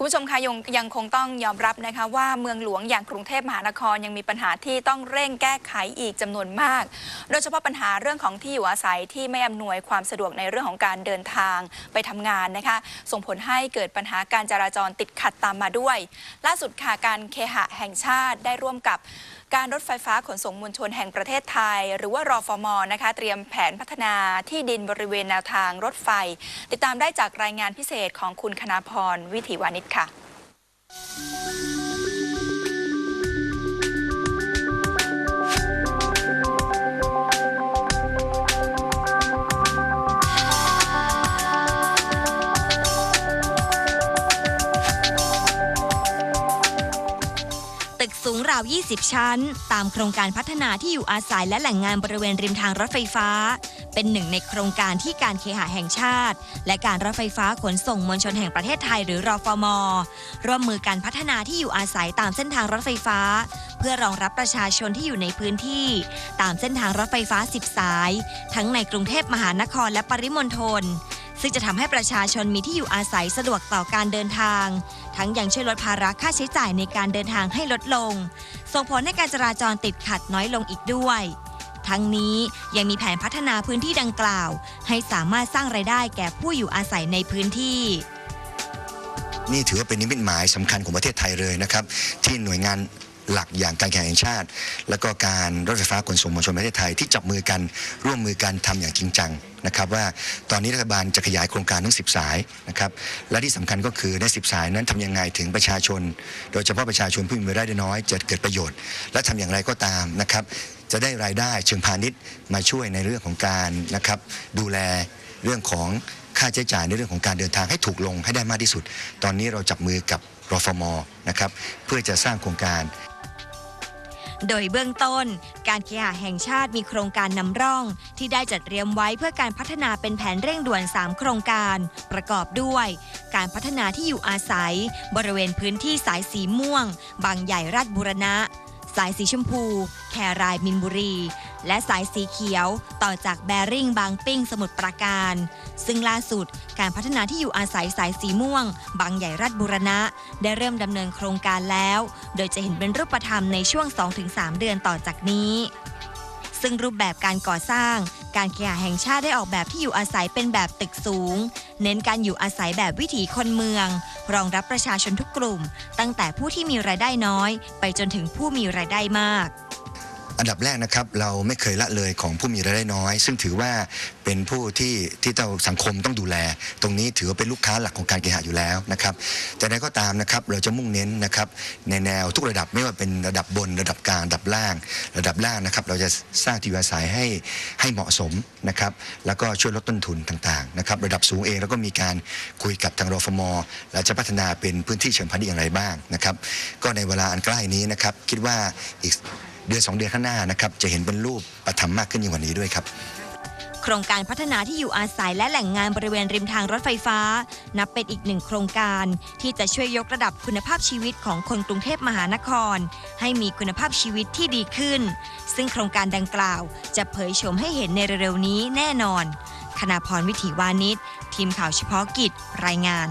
ยังยังคงต้องยอมรับนะคะว่าเมืองหลวงอย่างกรุงเทพมหานครยังมีปัญหาที่ต้องเร่งแก้ไขอีกจำนวนมาก โดยเฉพาะปัญหาเรื่องของที่อยู่อาศัยที่ไม่อำนวยความสะดวกในเรื่องของการเดินทางไปทำงานนะคะ ส่งผลให้เกิดปัญหาการจราจรติดขัดตามมาด้วย ล่าสุดค่ะการเคหะแห่งชาติได้ร่วมกับ การรถไฟฟ้าขนส่งมวลชนแห่งประเทศไทย หรือว่ารอฟมอนะคะเตรียมแผนพัฒนาที่ดินบริเวณแนวทางรถไฟ ติดตามได้จากรายงานพิเศษของคุณคณาพรวิถีวานิชค่ะ กสูงราว 20 ชั้น ตามโครงการพัฒนาที่อยู่อาศัยและแหล่งงานบริเวณริมทางรถไฟฟ้า เป็นหนึ่งในโครงการที่การเคหะแห่งชาติ และการรถไฟฟ้าขนส่งมวลชนแห่งประเทศไทยหรือรอฟม ร่วมมือการพัฒนาที่อยู่อาศัยตามเส้นทางรถไฟฟ้า เพื่อรองรับประชาชนที่อยู่ในพื้นที่ ตามเส้นทางรถไฟฟ้า 10 สาย ทั้งในกรุงเทพมหานครและปริมณฑล ซึ่งจะทำให้ประชาชนมีที่อยู่อาศัยสะดวกต่อการเดินทาง ทั้งยังช่วยลดภาระค่าใช้จ่ายในการเดินทางให้ลดลง ส่งผลให้การจราจรติดขัดน้อยลงอีกด้วย ทั้งนี้ยังมีแผนพัฒนาพื้นที่ดังกล่าว ให้สามารถสร้างไรายได้แก่ผู้อยู่อาศัยในพื้นที่นี่ถือว่าเป็นนิมิตหมายสำคัญของประเทศไทยเลยนะครับ ที่หน่วยงาน หลักอย่างการแข่งแห่งชาติ แล้วก็การรถไฟฟ้าขนส่งมวลชนประเทศไทยที่จับมือกันร่วมมือกันทำอย่างจริงจังนะครับว่าตอนนี้รัฐบาลจะขยายโครงการทั้ง 10 สายนะครับและที่สำคัญก็คือใน 10 สายนั้นทำยังไงถึงประชาชน โดยเฉพาะประชาชนผู้มีรายได้น้อยจะเกิดประโยชน์ และทำอย่างไรก็ตามนะครับจะได้รายได้เชิงพาณิชย์มาช่วยในเรื่องของการนะครับดูแลเรื่องของค่าใช้จ่ายในเรื่องของการเดินทางให้ถูกลงให้ได้มากที่สุด ตอนนี้เราจับมือกับรฟมนะครับเพื่อจะสร้างโครงการ โดยเบื้องต้น การเคหะแห่งชาติมีโครงการนำร่อง ที่ได้จัดเตรียมไว้เพื่อการพัฒนาเป็นแผนเร่งด่วน 3 โครงการ ประกอบด้วย การพัฒนาที่อยู่อาศัย บริเวณพื้นที่สายสีม่วง บางใหญ่ราชบุรณะ สายสีชมพู แครายมินบุรี และสายสีเขียวต่อจากแบริ่งบางปิ้งสมุทรปราการ ซึ่งล่าสุดการพัฒนาที่อยู่อาศัยสายสีม่วง บางใหญ่ราชบุรณะ ได้เริ่มดำเนินโครงการแล้ว โดยจะเห็นเป็นรูปธรรมในช่วง 2-3 เดือนต่อจากนี้ ซึ่งรูปแบบการก่อสร้าง การเคหะแห่งชาติได้ออกแบบที่อยู่อาศัยเป็นแบบตึกสูง เน้นการอยู่อาศัยแบบวิถีคนเมือง รองรับประชาชนทุกกลุ่ม ตั้งแต่ผู้ที่มีรายได้น้อย ไปจนถึงผู้มีรายได้มาก อันดับแรกนะครับเราไม่เคยละเลยของผู้มีรายได้น้อย ซึ่งถือว่าเป็นผู้ที่ที่เราสังคมต้องดูแล ตรงนี้ถือว่าเป็นลูกค้าหลักของการเคหะอยู่แล้วนะครับแต่ใดก็ตามนะครับเราจะมุ่งเน้นนะครับในแนวทุกระดับไม่ว่าเป็นระดับบนระดับกลางระดับล่าง ระดับล่างนะครับเราจะสร้างที่อยู่อาศัยให้ให้เหมาะสมนะครับแล้วก็ช่วยลดต้นทุนต่างๆนะครับระดับสูงเองแล้วก็มีการคุยกับทางรฟมและจะพัฒนาเป็นพื้นที่เชิงพาณิชย์อย่างไรบ้างนะครับก็ในเวลาอันใกล้นี้นะครับคิดว่าอีกเดือนสองเดือนข้างหน้านะครับจะเห็นเป็นรูปประธรรมมากขึ้นยิ่งกว่านี้ด้วยครับโครงการพัฒนาที่อยู่อาศัยและแหล่งงานบริเวณริมทางรถไฟฟ้า นับเป็นอีกหนึ่งโครงการ ที่จะช่วยยกระดับคุณภาพชีวิตของคนกรุงเทพมหานคร ให้มีคุณภาพชีวิตที่ดีขึ้น ซึ่งโครงการดังกล่าว จะเผยชมให้เห็นในเร็วๆนี้แน่นอนคณาพรวิถีวานิชทีมข่าวเฉพาะกิจรายงาน